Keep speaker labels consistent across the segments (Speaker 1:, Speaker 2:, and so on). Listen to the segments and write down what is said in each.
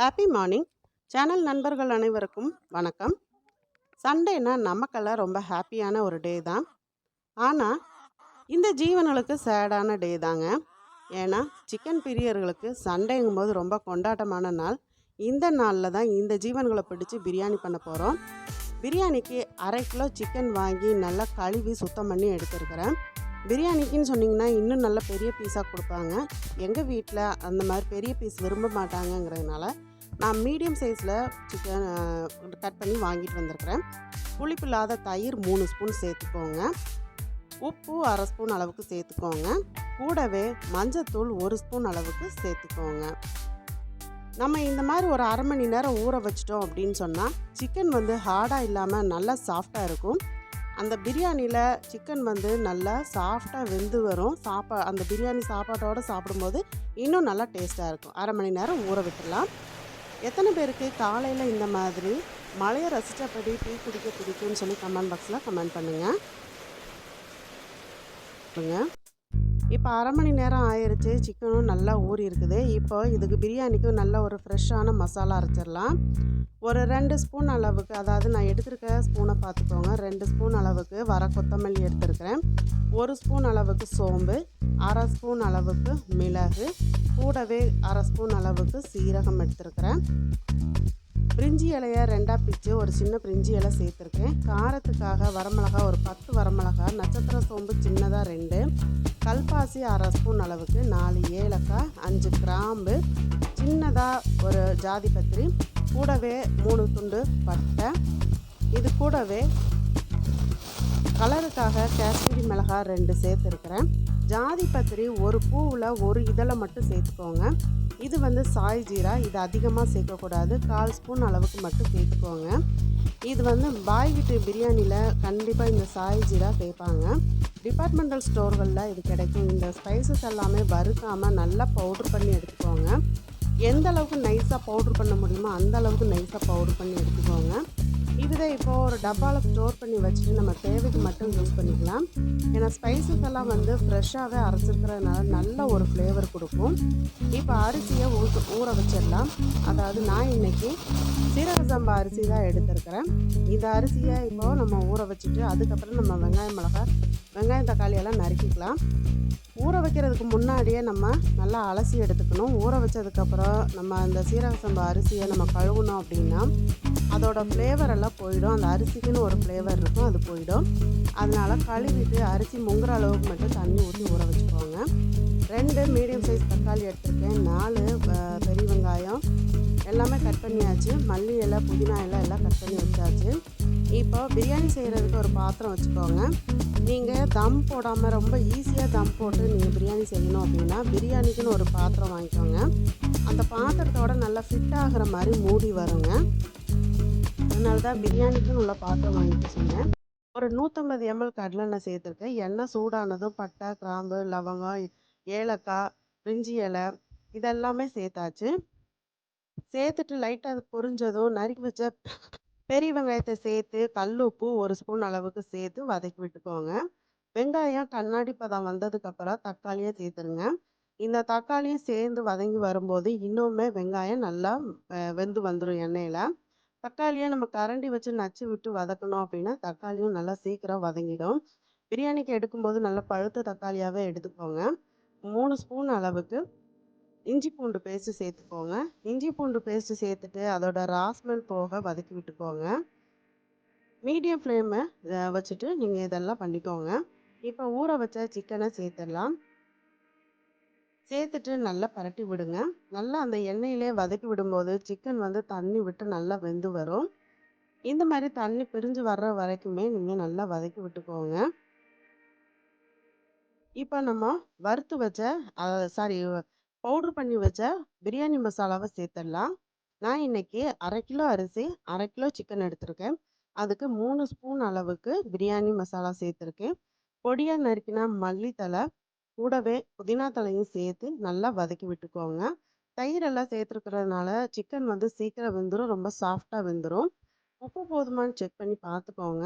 Speaker 1: Happy morning channel நண்பர்கள் அனைவருக்கும் வணக்கம். சண்டேனா நமக்கெல்லாம் ரொம்ப ஹாப்பியான ஒரு டே தான். ஆனால் இந்த ஜீவன்களுக்கு சேடான டே தாங்க. ஏன்னா சிக்கன் பிரியர்களுக்கு சண்டேங்கும் போது ரொம்ப கொண்டாட்டமான நாள். இந்த நாளில் தான் இந்த ஜீவன்களை பிடிச்சி பிரியாணி பண்ண போகிறோம் பிரியாணிக்கு அரை கிலோ சிக்கன் வாங்கி நல்லா கழுவி சுத்தம் பண்ணி எடுத்துருக்கிறேன். பிரியாணிக்குன்னு சொன்னிங்கன்னா இன்னும் நல்ல பெரிய பீஸாக கொடுப்பாங்க. எங்கள் வீட்டில் அந்த மாதிரி பெரிய பீஸ் விரும்ப மாட்டாங்கங்கிறதுனால நான் மீடியம் சைஸில் சிக்கன் கட் பண்ணி வாங்கிட்டு வந்திருக்கிறேன். புளிப்பு இல்லாத தயிர் மூணு ஸ்பூன் சேர்த்துக்கோங்க. உப்பு அரை ஸ்பூன் அளவுக்கு சேர்த்துக்கோங்க. கூடவே மஞ்சத்தூள் ஒரு ஸ்பூன் அளவுக்கு சேர்த்துக்கோங்க. நம்ம இந்த மாதிரி ஒரு அரை மணி நேரம் ஊற வச்சிட்டோம் அப்படின்னு சொன்னால் சிக்கன் வந்து ஹார்டாக இல்லாமல் நல்லா சாஃப்டாக இருக்கும். அந்த பிரியாணியில் சிக்கன் வந்து நல்லா சாஃப்டாக வெந்து வரும். சாப்பா அந்த பிரியாணி சாப்பாட்டோடு சாப்பிடும்போது இன்னும் நல்லா டேஸ்ட்டாக இருக்கும். அரை மணி நேரம் ஊற விட்டுடலாம். எத்தனை பேருக்கு காலையில் இந்த மாதிரி மழையை ரசித்தபடி டீ குடிக்க பிடிக்கும்னு சொல்லி கமெண்ட் பாக்ஸில் கமெண்ட் பண்ணுங்கள் இப்போ அரை மணி நேரம் ஆயிடுச்சு சிக்கனும் நல்லா ஊறி இருக்குது. இப்போ இதுக்கு பிரியாணிக்கும் நல்ல ஒரு ஃப்ரெஷ்ஷான மசாலா அரைச்சிடலாம். ஒரு ரெண்டு ஸ்பூன் அளவுக்கு அதாவது நான் எடுத்திருக்க ஸ்பூனை பார்த்துக்கோங்க. ரெண்டு ஸ்பூன் அளவுக்கு வர கொத்தமல்லி எடுத்திருக்கிறேன். ஒரு ஸ்பூன் அளவுக்கு சோம்பு அரை ஸ்பூன் அளவுக்கு மிளகு கூடவே அரை ஸ்பூன் அளவுக்கு சீரகம் எடுத்திருக்கிறேன். பிரிஞ்சி இலையை ரெண்டாக பிச்சு ஒரு சின்ன பிரிஞ்சி இலை சேர்த்துருக்கேன். காரத்துக்காக வரமிளகா ஒரு பத்து வரமிளகா நட்சத்திர சோம்பு சின்னதாக ரெண்டு கல்பாசி அரை ஸ்பூன் அளவுக்கு நாலு ஏலக்காய் அஞ்சு கிராம்பு சின்னதாக ஒரு ஜாதி பத்திரி கூடவே மூணு துண்டு பட்டை இது கூடவே கலருக்காக காஷ்மீரி மிளகாய் ரெண்டு சேர்த்துருக்குறேன். ஜாதி பத்திரி ஒரு பூவில் ஒரு இதழை மட்டும் சேர்த்துக்கோங்க. இது வந்து சாய் ஜீரா இது அதிகமாக சேர்க்கக்கூடாது. கால் ஸ்பூன் அளவுக்கு மட்டும் சேர்த்துக்கோங்க. இது வந்து பாய் வீட்டு பிரியாணியில் கண்டிப்பாக இந்த சாய் ஜீரா சேர்ப்பாங்க. டிபார்ட்மெண்டல் ஸ்டோர்களில் இது கிடைக்கும். இந்த ஸ்பைசஸ் எல்லாமே வறுக்காமல் நல்லா பவுட்ரு பண்ணி எடுத்துக்கோங்க. எந்த அளவுக்கு நைஸாக பவுட்ரு பண்ண முடியுமோ அந்த அளவுக்கு நைஸாக பவுட்ரு பண்ணி எடுத்துக்கோங்க. இதுவே இப்போது ஒரு டப்பாவில் ஸ்டோர் பண்ணி வச்சுட்டு நம்ம தேவைக்கு மட்டும் யூஸ் பண்ணிக்கலாம். ஏன்னா ஸ்பைசஸ் எல்லாம் வந்து ஃப்ரெஷ்ஷாகவே அரைச்சிருக்கிறதுனால நல்ல ஒரு ஃப்ளேவர் கொடுக்கும். இப்போ அரிசியை ஊற்று ஊற வச்சிடலாம். அதாவது நான் இன்றைக்கி சீரக சம்பா அரிசி தான் எடுத்திருக்கிறேன். இந்த அரிசியை இப்போது நம்ம ஊற வச்சுட்டு அதுக்கப்புறம் நம்ம வெங்காயம் மிளகாய் வெங்காயம் தக்காளி எல்லாம் நறுக்கிக்கலாம். ஊற வைக்கிறதுக்கு முன்னாடியே நம்ம நல்லா அலசி எடுத்துக்கணும். ஊற வச்சதுக்கப்புறம் நம்ம அந்த சீரக சம்பா அரிசியை நம்ம கழுவுனோம் அப்படின்னா அதோட ஃப்ளேவர் எல்லாம் போயிடும். அந்த அரிசிக்குன்னு ஒரு ஃப்ளேவர் இருக்கும் அது போயிடும். அதனால் கழுவிட்டு அரிசி முங்குற அளவுக்கு மட்டும் தண்ணி ஊற்றி ஊற வச்சுக்கோங்க. ரெண்டு மீடியம் சைஸ் தக்காளி எடுத்துருக்கேன். நாலு பெரிய வெங்காயம். எல்லாமே கட் பண்ணியாச்சு. மல்லி இலை புதினா இலை எல்லாம் கட் பண்ணி வச்சாச்சு. இப்போ பிரியாணி செய்கிறதுக்கு ஒரு பாத்திரம் வச்சுக்கோங்க. நீங்கள் தம் போடாமல் ரொம்ப ஈஸியாக தம் போட்டு நீங்கள் பிரியாணி செய்யணும் அப்படின்னா பிரியாணிக்குன்னு ஒரு பாத்திரம் வாங்கிக்கோங்க. அந்த பாத்திரத்தோட நல்லா ஃபிட் ஆகிற மாதிரி மூடி வருங்க. அதனால தான் பிரியாணிக்குன்னு உள்ள பாத்திரம் வாங்கிட்டு சொன்னேன் ஒரு நூற்றம்பது எம்எல் கடலெண்ணெய் சேர்த்துருக்கேன். எண்ணெய் சூடானதும் பட்டை கிராம்பு லவங்கம் ஏலக்காய் பிரிஞ்சி இலை இதெல்லாமே சேர்த்தாச்சு. சேர்த்துட்டு லைட்டாக அது பொரிஞ்சதும் நறுக்கி வச்ச பெரிய வெங்காயத்தை சேர்த்து கல் உப்பு ஒரு ஸ்பூன் அளவுக்கு சேர்த்து வதக்கி விட்டுக்கோங்க. வெங்காயம் கண்ணாடி பதம் வந்ததுக்கப்புறம் தக்காளியை சேர்த்துருங்க. இந்த தக்காளியும் சேர்ந்து வதங்கி வரும்போது இன்னுமே வெங்காயம் நல்லா வெந்து வந்துடும் எண்ணெயில். தக்காளியை நம்ம கரண்டி வச்சு நச்சு விட்டு வதக்கணும் அப்படின்னா தக்காளியும் நல்லா சீக்கிரம் வதங்கிடும். பிரியாணிக்கு எடுக்கும்போது நல்லா பழுத்த தக்காளியாகவே எடுத்துக்கோங்க. மூணு ஸ்பூன் அளவுக்கு இஞ்சி பூண்டு பேஸ்ட்டு சேர்த்துக்கோங்க. இஞ்சி பூண்டு பேஸ்ட்டு சேர்த்துட்டு அதோட ராஸ்மெல் போக வதக்கி விட்டுக்கோங்க. மீடியம் ஃப்ளேமை வச்சுட்டு நீங்கள் இதெல்லாம் பண்ணிக்கோங்க. இப்போ ஊற வச்ச சிக்கனை சேர்த்துடலாம். சேர்த்துட்டு நல்லா பரட்டி விடுங்க. நல்லா அந்த எண்ணெயிலே வதக்கி விடும்போது சிக்கன் வந்து தண்ணி விட்டு நல்லா வெந்து வரும். இந்த மாதிரி தண்ணி பிரிஞ்சு வர்ற வரைக்குமே நீங்கள் நல்லா வதக்கி விட்டுக்கோங்க. இப்போ நம்ம வறுத்து வச்ச சாரி பவுட்ரு பண்ணி வச்ச பிரியாணி மசாலாவை சேர்த்துடலாம். நான் இன்னைக்கு அரை கிலோ அரிசி அரை கிலோ சிக்கன் எடுத்திருக்கேன். அதுக்கு மூணு ஸ்பூன் அளவுக்கு பிரியாணி மசாலா சேர்த்துருக்கேன். பொடியாக நறுக்கினா மல்லித்தலை கூடவே புதினா தலையும் சேர்த்து நல்லா வதக்கி விட்டுக்கோங்க தயிரெல்லாம் சேர்த்துருக்கிறதுனால சிக்கன் வந்து சீக்கிரம் வெந்துடும் ரொம்ப சாஃப்டாக வெந்துடும் உப்பு போதுமானு செக் பண்ணி பார்த்துக்கோங்க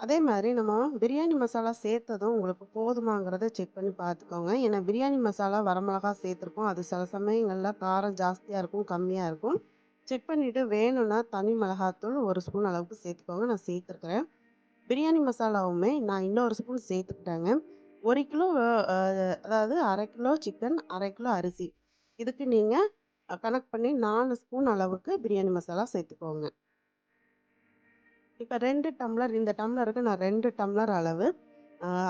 Speaker 1: அதே மாதிரி நம்ம பிரியாணி மசாலா சேர்த்ததும் உங்களுக்கு போதுமாங்கிறத செக் பண்ணி பார்த்துக்கோங்க. ஏன்னா பிரியாணி மசாலா, வரமிளகா சேர்த்துருக்கோம். அது சில சமயங்களில் காரம் ஜாஸ்தியாக இருக்கும், கம்மியாக இருக்கும். செக் பண்ணிவிட்டு வேணும்னா தனி மிளகாத்தூள் ஒரு ஸ்பூன் அளவுக்கு சேர்த்துக்கோங்க. நான் சேர்த்துருக்குறேன் பிரியாணி மசாலாவுமே நான் இன்னொரு ஸ்பூன் சேர்த்துக்கிட்டேங்க. ஒரு கிலோ அதாவது அரை கிலோ சிக்கன், அரை கிலோ அரிசி. இதுக்கு நீங்கள் அ கணக்கு பண்ணி நாலு ஸ்பூன் அளவுக்கு பிரியாணி மசாலா சேர்த்துக்கோங்க. இப்போ ரெண்டு டம்ளர் இந்த டம்ளருக்கு நான் ரெண்டு டம்ளர் அளவு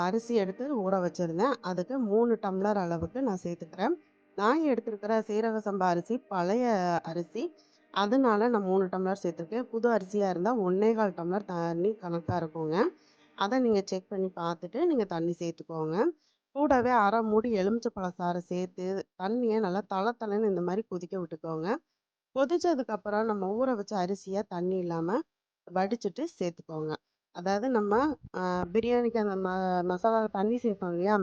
Speaker 1: அரிசி எடுத்து ஊற வச்சிருந்தேன். அதுக்கு மூணு டம்ளர் அளவுக்கு நான் சேர்த்துக்கிறேன். நான் எடுத்துருக்கிற சீரக சம்பா அரிசி பழைய அரிசி. அதனால நான் மூணு டம்ளர் சேர்த்துருக்கேன். புது அரிசியாக இருந்தால் ஒன்றே கால் டம்ளர் தண்ணி கணக்காக இருக்குங்க. அதை நீங்கள் செக் பண்ணி பார்த்துட்டு நீங்கள் தண்ணி சேர்த்துக்கோங்க. கூடவே அரை மூடி எலுமிச்சை பழசாரை சேர்த்து தண்ணியை நல்லா தள தலைன்னு இந்த மாதிரி கொதிக்க விட்டுக்கோங்க. கொதிச்சதுக்கப்புறம் நம்ம ஊற வச்ச அரிசியை தண்ணி இல்லாமல் வடிச்சிட்டு சேர்த்துக்கோங்க. அதாவது நம்ம பிரியாணிக்கு அந்த ம மசாலா தண்ணி சேர்ப்போம் இல்லையா?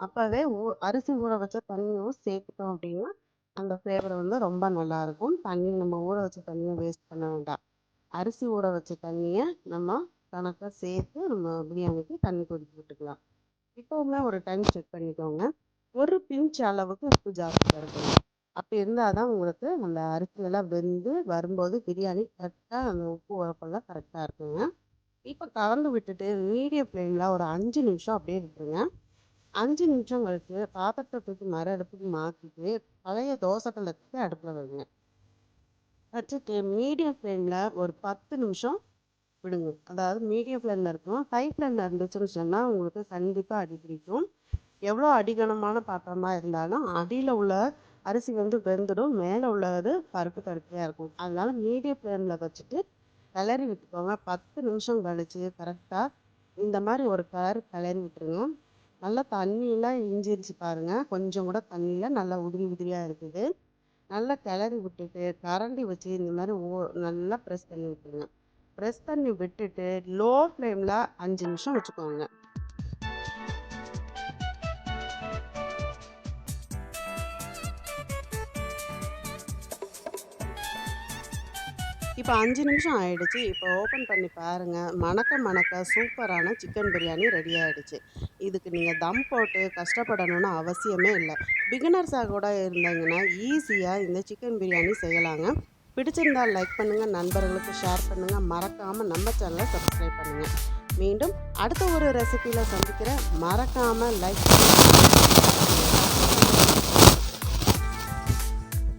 Speaker 1: அப்போவே ஊ அரிசி ஊற வச்ச தண்ணியும் சேர்த்துட்டோம் அப்படின்னா, அந்த ஃப்ளேவர் வந்து ரொம்ப நல்லாயிருக்கும். தண்ணி நம்ம ஊற வச்ச தண்ணியை வேஸ்ட் பண்ண வேண்டாம். அரிசி ஊற வச்ச தண்ணியை நம்ம கணக்காக சேர்த்து நம்ம பிரியாணிக்கு தண்ணி கொதிக்க விட்டுக்கலாம். இப்போவுமே ஒரு டைம் செக் பண்ணிக்கோங்க. ஒரு பிஞ்ச் அளவுக்கு உப்பு ஜாஸ்தியாக இருக்கணும். அப்படி இருந்தால் தான் உங்களுக்கு அந்த அரிசியெல்லாம் வெந்து வரும்போது பிரியாணி கரெக்டாக அந்த உப்பு உரப்பெல்லாம் கரெக்டாக இருக்குங்க. இப்போ கலந்து விட்டுட்டு மீடியம் ஃப்ளேமில் ஒரு அஞ்சு நிமிஷம் அப்படியே விட்டுருங்க. அஞ்சு நிமிஷம் கழித்து பாத்திரத்தை தூக்கி மர அடுப்புக்கு மாற்றிட்டு பழைய தோசை கல்ல அடுப்பில் வைங்க. வச்சுட்டு மீடியம் ஃப்ளேமில் ஒரு 10 நிமிஷம் விடுங்க. அதாவது மீடியம் ஃப்ளேமில் இருக்கும் ஹை ஃப்ளேமில் இருந்துச்சுன்னு சொன்னால் உங்களுக்கு கண்டிப்பாக அடி பிடிக்கும். எவ்வளோ அடிகனமான பாத்திரமாக இருந்தாலும் அடியில் உள்ள அரிசி வந்து வெந்துடும். மேலே உள்ளது பருப்பு கருப்பையாக இருக்கும். அதனால மீடியம் ஃப்ளேமில் வச்சுட்டு கிளறி விட்டுக்கோங்க. 10 நிமிஷம் கழிச்சு கரெக்டாக இந்த மாதிரி ஒரு கலர் கிளறி விட்டுருங்க. நல்லா தண்ணியெலாம் இஞ்சிருச்சு பாருங்கள் கொஞ்சம் கூட தண்ணியில் நல்லா உதிரி உதிரியாக இருக்குது. நல்லா கிளறி விட்டுட்டு கரண்டி வச்சு இந்த மாதிரி ஓ நல்லா ப்ரெஸ் பண்ணி விட்டுருங்க. ப்ரெஸ் பண்ணி விட்டுட்டு லோ ஃப்ளேமில் அஞ்சு நிமிஷம் வச்சுக்கோங்க. இப்போ அஞ்சு நிமிஷம் ஆயிடுச்சு. இப்போ ஓப்பன் பண்ணி பாருங்கள் மணக்க மணக்க சூப்பரான சிக்கன் பிரியாணி ரெடி ஆகிடுச்சு இதுக்கு நீங்கள் தம் போட்டு கஷ்டப்படணும்னு அவசியமே இல்லை பிகினர்ஸாக கூட இருந்தீங்கன்னா ஈஸியாக இந்த சிக்கன் பிரியாணி செய்யலாங்க. பிடிச்சிருந்தா லைக் பண்ணுங்கள் நண்பர்களுக்கு ஷேர் பண்ணுங்கள் மறக்காமல் நம்ம சேனலை சப்ஸ்கிரைப் பண்ணுங்கள் மீண்டும் அடுத்த ஒரு ரெசிபியில் சந்திக்கிறேன். மறக்காமல் லைக் பண்ணுங்கள்